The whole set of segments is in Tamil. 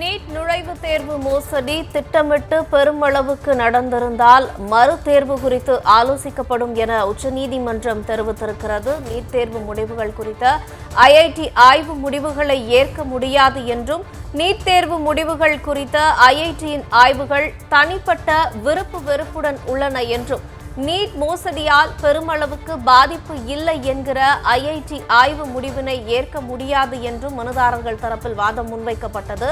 நீட் நுழைவுத் தேர்வு மோசடி திட்டமிட்டு பெருமளவுக்கு நடந்திருந்தால் மறு தேர்வு குறித்து ஆலோசிக்கப்படும் என உச்சநீதிமன்றம் தெரிவித்திருக்கிறது. நீட் தேர்வு முடிவுகள் குறித்த ஐஐடி ஆய்வு முடிவுகளை ஏற்க முடியாது என்றும் நீட் தேர்வு முடிவுகள் குறித்த ஐஐடியின் ஆய்வுகள் தனிப்பட்ட விருப்பு வெறுப்புடன் உள்ளன என்றும் நீட் மோசடியால் பெருமளவுக்கு பாதிப்பு இல்லை என்கிற ஐஐடி ஆய்வு முடிவினை ஏற்க முடியாது என்றும் மனுதாரர்கள் தரப்பில் வாதம் முன்வைக்கப்பட்டது.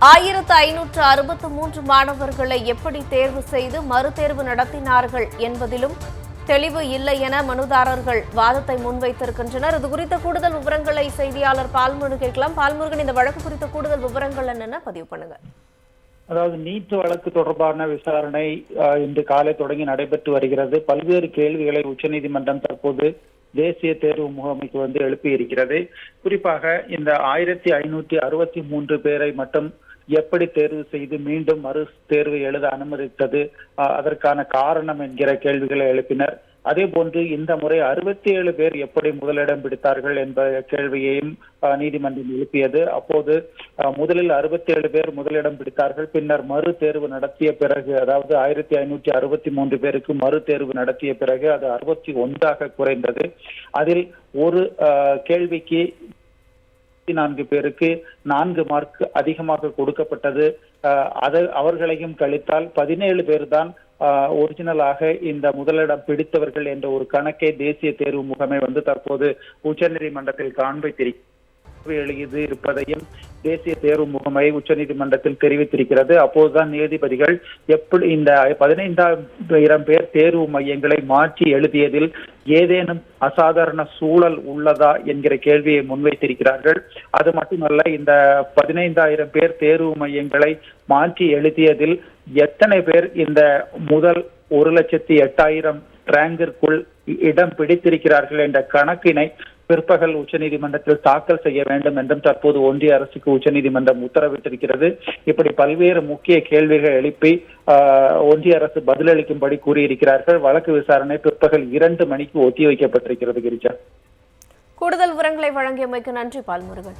ஆயிரத்து ஐநூற்று அறுபத்து மூன்று மாணவர்களை எப்படி தேர்வு செய்து மறுதேர்வு நடத்தினார்கள் என்பதிலும் தெளிவு இல்லை என மனுதாரர்கள் வாதத்தை முன்வைத்திருக்கின்றனர். இது குறித்த கூடுதல் விவரங்களை செய்தியாளர் பால்முருகன் கேட்கலாம். பால்முருகன் இந்த வழக்கு குறித்த கூடுதல் விவரங்கள் என்னென்ன? பதிவு பண்ணுங்க. அதாவது நீட் வழக்கு தொடர்பான விசாரணை அஹ், இன்று காலை தொடங்கி நடைபெற்று வருகிறது. பல்வேறு கேள்விகளை உச்சநீதிமன்றம் தற்போது தேசிய தேர்வு முகமைக்கு வந்து எழுப்பி இருக்கிறது குறிப்பாக இந்த ஆயிரத்தி ஐநூத்தி அறுபத்தி மூன்று பேரை மட்டும் எப்படி தேர்வு செய்து மீண்டும் மறு தேர்வு எழுத அனுமதித்தது? அதற்கான காரணம் என்கிற கேள்விகளை எழுப்பினர். அதே போன்று இந்த முறை அறுபத்தி ஏழு பேர் எப்படி முதலிடம் பிடித்தார்கள் என்ற கேள்வியையும் அஹ், நீதிமன்றம் எழுப்பியது. அப்போது முதலில் அறுபத்தி ஏழு பேர் முதலிடம் பிடித்தார்கள். பின்னர் மறு தேர்வு நடத்திய பிறகு அதாவது ஆயிரத்தி ஐநூற்றி அறுபத்தி மூன்று பேருக்கு மறு தேர்வு நடத்திய பிறகு அது அறுபத்தி ஒன்றாக குறைந்தது. அதில் ஒரு அஹ், கேள்விக்கு நான்கு பேருக்கு நான்கு மார்க் அதிகமாக கொடுக்கப்பட்டது. அதை அது அவர்களையும் கழித்தால் பதினேழு பேர் தான் ஒரிஜினலாக இந்த முதலிடம் பிடித்தவர்கள் என்ற ஒரு கணக்கை தேசிய தேர்வு முகமை வந்து தற்போது உச்சநீதிமன்றத்தில் காண்பித்திருக்கிறது. எழுதி இருப்பதையும் தேசிய தேர்வு முகமை உச்சநீதிமன்றத்தில் தெரிவித்திருக்கிறது. அப்போதுதான் நீதிபதிகள் எப்படி இந்த பதினைந்தாயிரம் பேர் தேர்வு மையங்களை மாற்றி எழுதியதில் ஏதேனும் அசாதாரண சூழல் உள்ளதா என்கிற கேள்வியை முன்வைத்திருக்கிறார்கள். அது மட்டுமல்ல இந்த பதினைந்தாயிரம் பேர் தேர்வு மையங்களை மாற்றி எழுதியதில் எத்தனை பேர் இந்த முதல் ஒரு லட்சத்தி எட்டாயிரம் ரேங்கிற்குள் இடம் பிடித்திருக்கிறார்கள் என்ற கணக்கினை பிற்பகல் உச்சநீதிமன்றத்தில் தாக்கல் செய்ய வேண்டும் என்றும் தற்போது ஒன்றிய அரசுக்கு உச்சநீதிமன்றம் உத்தரவிட்டிருக்கிறது. இப்படி பல்வேறு முக்கிய கேள்விகள் எழுப்பி ஆஹ், ஒன்றிய அரசு பதிலளிக்கும்படி கூறியிருக்கிறார்கள். வழக்கு விசாரணை பிற்பகல் இரண்டு மணிக்கு ஒத்திவைக்கப்பட்டிருக்கிறது கிரிஜா. கூடுதல் விவரங்களை வழங்கியமைக்கு நன்றி பால்முருகன்.